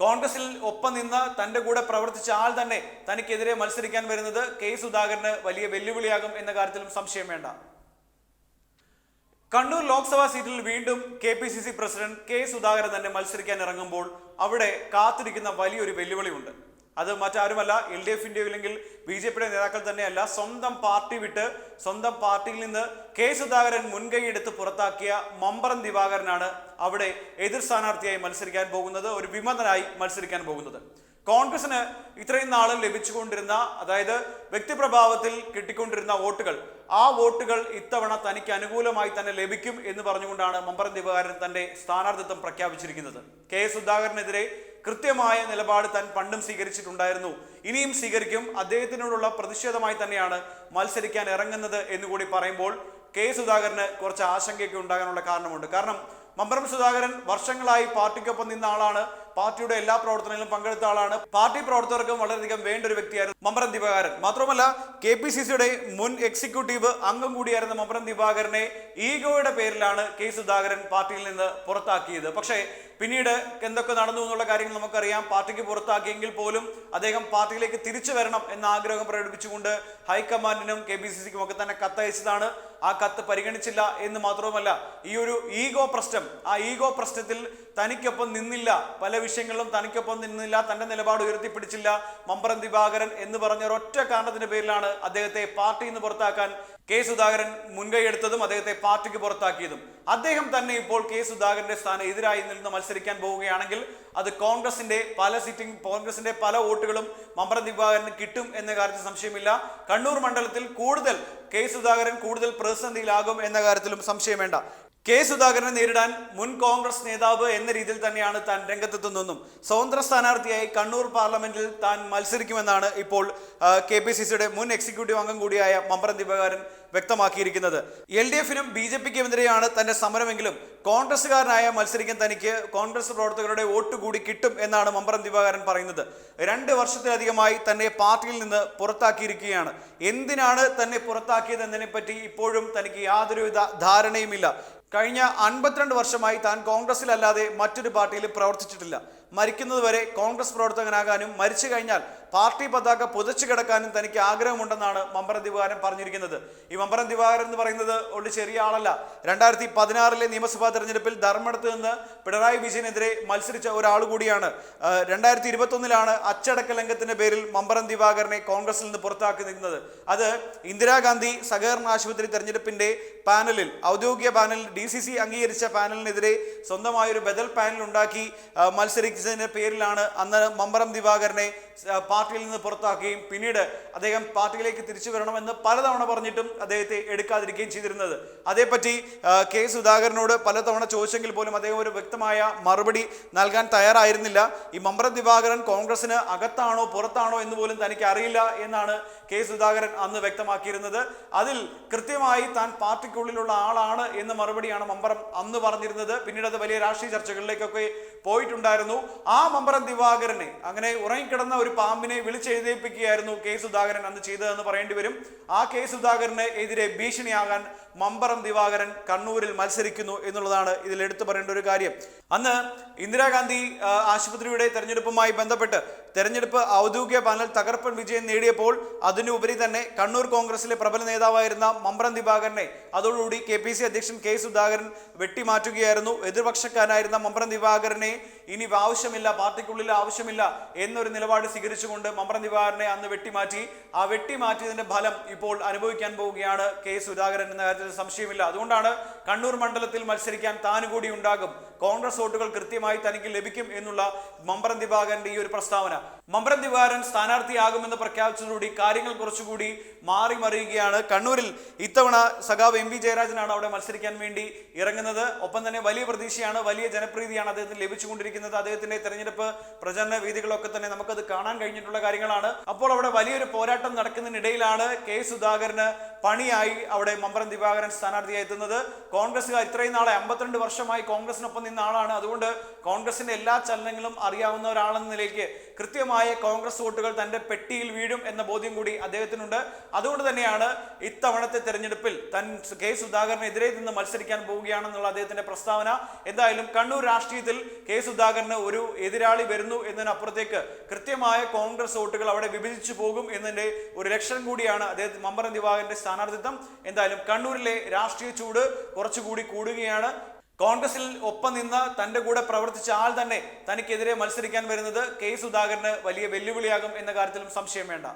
കോൺഗ്രസിൽ ഒപ്പം നിന്ന് തന്റെ കൂടെ പ്രവർത്തിച്ച ആൾ തന്നെ തനിക്കെതിരെ മത്സരിക്കാൻ വരുന്നത് കെ സുധാകരന് വലിയ വെല്ലുവിളിയാകും എന്ന കാര്യത്തിലും സംശയം വേണ്ട. കണ്ണൂർ ലോക്സഭാ സീറ്റിൽ വീണ്ടും K P C C president K Sudhakaran തന്നെ മത്സരിക്കാൻ ഇറങ്ങുമ്പോൾ അവിടെ കാത്തിരിക്കുന്ന വലിയൊരു വെല്ലുവിളിയുണ്ട്. അത് മറ്റാരുമല്ല എൽ ഡി എഫിന്റെ അല്ലെങ്കിൽ ബി ജെ പിയുടെ നേതാക്കൾ തന്നെയല്ല സ്വന്തം പാർട്ടി വിട്ട് സ്വന്തം പാർട്ടിയിൽ നിന്ന് കെ സുധാകരൻ മുൻകൈയെടുത്ത് പുറത്താക്കിയ മമ്പറൻ ദിവാകരനാണ് അവിടെ എതിർ സ്ഥാനാർത്ഥിയായി മത്സരിക്കാൻ പോകുന്നത് ഒരു വിമതനായി മത്സരിക്കാൻ പോകുന്നത്. കോൺഗ്രസിന് ഇത്രയും നാളും ലഭിച്ചുകൊണ്ടിരുന്ന അതായത് വ്യക്തിപ്രഭാവത്തിൽ കിട്ടിക്കൊണ്ടിരുന്ന വോട്ടുകൾ ആ വോട്ടുകൾ ഇത്തവണ തനിക്ക് അനുകൂലമായി തന്നെ ലഭിക്കും എന്ന് പറഞ്ഞുകൊണ്ടാണ് മമ്പറൻ ദിവാകരൻ തന്റെ സ്ഥാനാർത്ഥിത്വം പ്രഖ്യാപിച്ചിരിക്കുന്നത്. കെ സുധാകരനെതിരെ കൃത്യമായ നിലപാട് താൻ പണ്ടും സ്വീകരിച്ചിട്ടുണ്ടായിരുന്നു. ഇനിയും സ്വീകരിക്കും. അദ്ദേഹത്തിനോടുള്ള പ്രതിഷേധമായി തന്നെയാണ് മത്സരിക്കാൻ ഇറങ്ങുന്നത് എന്നുകൂടി പറയുമ്പോൾ കെ. സുധാകരന് കുറച്ച് ആശങ്കയൊക്കെ ഉണ്ടാകാനുള്ള കാരണമുണ്ട്. കാരണം മമ്പറം സുധാകരൻ വർഷങ്ങളായി പാർട്ടിക്കൊപ്പം നിന്ന ആളാണ്. പാർട്ടിയുടെ എല്ലാ പ്രവർത്തനങ്ങളിലും പങ്കെടുത്ത ആളാണ്. പാർട്ടി പ്രവർത്തകർക്കും വളരെയധികം വേണ്ട ഒരു വ്യക്തിയായിരുന്നു മമ്പറം ദിവാകരൻ. മാത്രമല്ല കെ പി സി സിയുടെ മുൻ എക്സിക്യൂട്ടീവ് അംഗം കൂടിയായിരുന്ന മമ്പറം ദിവാകരനെ ഈഗോയുടെ പേരിലാണ് കെ സുധാകരൻ പാർട്ടിയിൽ നിന്ന് പുറത്താക്കിയത്. പക്ഷേ പിന്നീട് എന്തൊക്കെ നടന്നു എന്നുള്ള കാര്യങ്ങൾ നമുക്കറിയാം. പാർട്ടിക്ക് പുറത്താക്കിയെങ്കിൽ പോലും അദ്ദേഹം പാർട്ടിയിലേക്ക് തിരിച്ചു വരണം എന്ന ആഗ്രഹം പ്രകടിപ്പിച്ചുകൊണ്ട് ഹൈക്കമാൻഡിനും കെ പി സി സിക്കും ഒക്കെ തന്നെ കത്തയച്ചതാണ്. ആ കത്ത് പരിഗണിച്ചില്ല എന്ന് മാത്രവുമല്ല ഈ ഒരു ഈഗോ പ്രശ്നം ആ ഈഗോ പ്രശ്നത്തിൽ തനിക്കൊപ്പം നിന്നില്ല പല വിഷയങ്ങളിലും തനിക്കൊപ്പം നിന്നില്ല തന്റെ നിലപാട് ഉയർത്തിപ്പിടിച്ചില്ല. മമ്പറം ദിവാകരൻ എന്ന് പറഞ്ഞ ഒരൊറ്റ കാരണത്തിന്റെ പേരിലാണ് അദ്ദേഹത്തെ പാർട്ടിയിൽ നിന്ന് പുറത്താക്കാൻ കെ സുധാകരൻ മുൻകൈയെടുത്തതും അദ്ദേഹത്തെ പാർട്ടിക്ക് പുറത്താക്കിയതും. അദ്ദേഹം തന്നെ ഇപ്പോൾ കെ സുധാകരന്റെ സ്ഥാനം എതിരായി നിന്ന് മത്സരിക്കാൻ പോവുകയാണെങ്കിൽ അത് കോൺഗ്രസിന്റെ പല സീറ്റിംഗ് കോൺഗ്രസിന്റെ പല വോട്ടുകളും മമ്പറം ദിവാകരന് കിട്ടും എന്ന കാര്യത്തിൽ സംശയമില്ല. കണ്ണൂർ മണ്ഡലത്തിൽ കൂടുതൽ കെ സുധാകരൻ കൂടുതൽ പ്രതിസന്ധിയിലാകും എന്ന കാര്യത്തിലും സംശയം വേണ്ട. കെ സുധാകരനെ നേരിടാൻ മുൻ കോൺഗ്രസ് നേതാവ് എന്ന രീതിയിൽ തന്നെയാണ് താൻ രംഗത്തെത്തുന്നതെന്നും സ്വതന്ത്ര സ്ഥാനാർത്ഥിയായി കണ്ണൂർ പാർലമെന്റിൽ താൻ മത്സരിക്കുമെന്നാണ് ഇപ്പോൾ കെ പി സി സിയുടെ മുൻ എക്സിക്യൂട്ടീവ് അംഗം കൂടിയായ മമ്പറം ദിവാകരൻ വ്യക്തമാക്കിയിരിക്കുന്നത്. എൽ ഡി എഫിനും ബി ജെ പിക്കുമെതിരെയാണ് തന്റെ സമരമെങ്കിലും കോൺഗ്രസ്സുകാരനായ മത്സരിക്കാൻ തനിക്ക് കോൺഗ്രസ് പ്രവർത്തകരുടെ വോട്ട് കൂടി കിട്ടും എന്നാണ് മമ്പറം ദിവാകരൻ പറയുന്നത്. രണ്ട് വർഷത്തിലധികമായി തന്നെ പാർട്ടിയിൽ നിന്ന് പുറത്താക്കിയിരിക്കുകയാണ്. എന്തിനാണ് തന്നെ പുറത്താക്കിയത് എന്നതിനെ പറ്റി ഇപ്പോഴും തനിക്ക് യാതൊരുവിധ ധാരണയുമില്ല. കഴിഞ്ഞ അൻപത്തിരണ്ട് വർഷമായി താൻ കോൺഗ്രസിലല്ലാതെ മറ്റൊരു പാർട്ടിയിലും പ്രവർത്തിച്ചിട്ടില്ല. മരിക്കുന്നതുവരെ കോൺഗ്രസ് പ്രവർത്തകനാകാനും മരിച്ചു കഴിഞ്ഞാൽ പാർട്ടി പതാക പുതച്ചു കിടക്കാനും തനിക്ക് ആഗ്രഹമുണ്ടെന്നാണ് മമ്പറം ദിവാകരൻ പറഞ്ഞിരിക്കുന്നത്. ഈ മമ്പറം ദിവാകരൻ എന്ന് പറയുന്നത് ഒരു ചെറിയ ആളല്ല. രണ്ടായിരത്തി പതിനാറിലെ നിയമസഭാ തെരഞ്ഞെടുപ്പിൽ ധർമ്മടത്ത് നിന്ന് പിണറായി വിജയനെതിരെ മത്സരിച്ച ഒരാൾ കൂടിയാണ്. രണ്ടായിരത്തി ഇരുപത്തൊന്നിലാണ് അച്ചടക്ക ലംഘത്തിന്റെ പേരിൽ മമ്പറം ദിവാകരനെ കോൺഗ്രസിൽ നിന്ന് പുറത്താക്കി നിൽക്കുന്നത് അത് ഇന്ദിരാഗാന്ധി സഹകരണ ആശുപത്രി തെരഞ്ഞെടുപ്പിന്റെ പാനലിൽ ഔദ്യോഗിക പാനലിൽ ഡി സി സി അംഗീകരിച്ച പാനലിനെതിരെ സ്വന്തമായ ഒരു ബദൽ പാനൽ ഉണ്ടാക്കി മത്സരിച്ചതിന്റെ പേരിലാണ് അന്ന് മമ്പറം ദിവാകരനെ പാർട്ടിയിൽ നിന്ന് പുറത്താക്കുകയും പിന്നീട് അദ്ദേഹം പാർട്ടിയിലേക്ക് തിരിച്ചു വരണമെന്ന് പലതവണ പറഞ്ഞിട്ടും അദ്ദേഹത്തെ എടുക്കാതിരിക്കുകയും ചെയ്തിരുന്നത്. അതേപ്പറ്റി കെ സുധാകരനോട് പലതവണ ചോദിച്ചെങ്കിൽ പോലും അദ്ദേഹം ഒരു വ്യക്തമായ മറുപടി നൽകാൻ തയ്യാറായിരുന്നില്ല. ഈ മമ്പ്ര ദിവാകരൻ കോൺഗ്രസിന് അകത്താണോ പുറത്താണോ എന്ന് പോലും തനിക്ക് അറിയില്ല എന്നാണ് കെ സുധാകരൻ അന്ന് വ്യക്തമാക്കിയിരുന്നത്. അതിൽ കൃത്യമായി താൻ പാർട്ടിക്കുള്ളിലുള്ള ആളാണ് എന്ന മറുപടിയാണ് മമ്പറം അന്ന് പറഞ്ഞിരുന്നത്. പിന്നീട് അത് വലിയ രാഷ്ട്രീയ ചർച്ചകളിലേക്കൊക്കെ പോയിട്ടുണ്ടായിരുന്നു. ആ മമ്പറം ദിവാകരനെ അങ്ങനെ ഉറങ്ങിക്കിടന്ന ഒരു പാമ്പിനെ വിളിച്ചെഴുതേപ്പിക്കുകയായിരുന്നു കെ സുധാകരൻ അന്ന് ചെയ്തതെന്ന് പറയേണ്ടി വരും. ആ കെ സുധാകരന് എതിരെ ഭീഷണിയാകാൻ മമ്പറം ദിവാകരൻ കണ്ണൂരിൽ മത്സരിക്കുന്നു എന്നുള്ളതാണ് ഇതിൽ എടുത്തു പറയേണ്ട ഒരു കാര്യം. അന്ന് ഇന്ദിരാഗാന്ധി ആശുപത്രിയുടെ തെരഞ്ഞെടുപ്പുമായി ബന്ധപ്പെട്ട് തെരഞ്ഞെടുപ്പ് ഔദ്യോഗിക പാനൽ തകർപ്പൻ വിജയം നേടിയപ്പോൾ അതിനുപരി തന്നെ കണ്ണൂർ കോൺഗ്രസിലെ പ്രബല നേതാവായിരുന്ന മമ്പ്രം ദിവാകരനെ അതോടുകൂടി കെ പി സി അധ്യക്ഷൻ കെ സുധാകരൻ വെട്ടിമാറ്റുകയായിരുന്നു. എതിർപക്ഷക്കാരനായിരുന്ന മമ്പ്രം ദിവാകരനെ ഇനി ആവശ്യമില്ല പാർട്ടിക്കുള്ളിൽ ആവശ്യമില്ല എന്നൊരു നിലപാട് സ്വീകരിച്ചുകൊണ്ട് മമ്പ്രം ദിവാകരനെ അന്ന് വെട്ടിമാറ്റി. ആ വെട്ടിമാറ്റിയതിന്റെ ഫലം ഇപ്പോൾ അനുഭവിക്കാൻ പോവുകയാണ് കെ സുധാകരൻ എന്ന കാര്യത്തിൽ സംശയമില്ല. അതുകൊണ്ടാണ് കണ്ണൂർ മണ്ഡലത്തിൽ മത്സരിക്കാൻ താനുകൂടി ഉണ്ടാകും. കോൺഗ്രസ് വോട്ടുകൾ കൃത്യമായി തനിക്ക് ലഭിക്കും എന്നുള്ള മമ്പരം ദിവാകരന്റെ ഈ ഒരു പ്രസ്താവന. മമ്പ്രം ദിവാകരൻ സ്ഥാനാർത്ഥിയാകുമെന്ന് പ്രഖ്യാപിച്ചതോടുകൂടി കാര്യങ്ങൾ കുറച്ചുകൂടി മാറി മറിയുകയാണ്. കണ്ണൂരിൽ ഇത്തവണ സഖാവ് എം വി ജയരാജനാണ് അവിടെ മത്സരിക്കാൻ വേണ്ടി ഇറങ്ങുന്നത്. ഒപ്പം തന്നെ വലിയ പ്രതീക്ഷയാണ് വലിയ ജനപ്രീതിയാണ് അദ്ദേഹത്തിന് ലഭിച്ചുകൊണ്ടിരിക്കുന്നത്. അദ്ദേഹത്തിന്റെ തെരഞ്ഞെടുപ്പ് പ്രചരണ വേദികളൊക്കെ തന്നെ നമുക്കത് കാണാൻ കഴിഞ്ഞിട്ടുള്ള കാര്യങ്ങളാണ്. അപ്പോൾ അവിടെ വലിയൊരു പോരാട്ടം നടക്കുന്നതിനിടയിലാണ് കെ സുധാകരന് പണിയായി അവിടെ മമ്പരം ദിവാകരൻ സ്ഥാനാർത്ഥിയായി എത്തുന്നത്. കോൺഗ്രസ്സുകാർ ഇത്രയും നാളെ അമ്പത്തിരണ്ട് വർഷമായി കോൺഗ്രസിനൊപ്പം നിന്ന ആളാണ്. അതുകൊണ്ട് കോൺഗ്രസിന്റെ എല്ലാ ചലനങ്ങളും അറിയാവുന്ന ഒരാളെന്ന നിലയ്ക്ക് കൃത്യമായ കോൺഗ്രസ് വോട്ടുകൾ തന്റെ പെട്ടിയിൽ വീഴും എന്ന ബോധ്യം കൂടി അദ്ദേഹത്തിനുണ്ട്. അതുകൊണ്ട് തന്നെയാണ് ഇത്തവണത്തെ തെരഞ്ഞെടുപ്പിൽ തൻ കെ സുധാകരനെതിരെ നിന്ന് മത്സരിക്കാൻ പോവുകയാണെന്നുള്ള അദ്ദേഹത്തിന്റെ പ്രസ്താവന. എന്തായാലും കണ്ണൂർ രാഷ്ട്രീയത്തിൽ കെ സുധാകരന് ഒരു എതിരാളി വരുന്നു എന്നതിനപ്പുറത്തേക്ക് കൃത്യമായ കോൺഗ്രസ് വോട്ടുകൾ അവിടെ വിഭജിച്ചു പോകും എന്നതിന്റെ ഒരു ലക്ഷണം കൂടിയാണ് അദ്ദേഹത്തിന് മമ്പറം ദിവാകരന്റെ സ്ഥാനാർത്ഥിത്വം. എന്തായാലും കണ്ണൂരിലെ രാഷ്ട്രീയ ചൂട് കുറച്ചുകൂടി കൂടുകയാണ്. കോൺഗ്രസിൽ ഒപ്പം നിന്ന് തന്റെ കൂടെ പ്രവർത്തിച്ച ആൾ തന്നെ തനിക്കെതിരെ മത്സരിക്കാൻ വരുന്നത് കെ സുധാകരന് വലിയ വെല്ലുവിളിയാകും എന്ന കാര്യത്തിലും സംശയം വേണ്ട.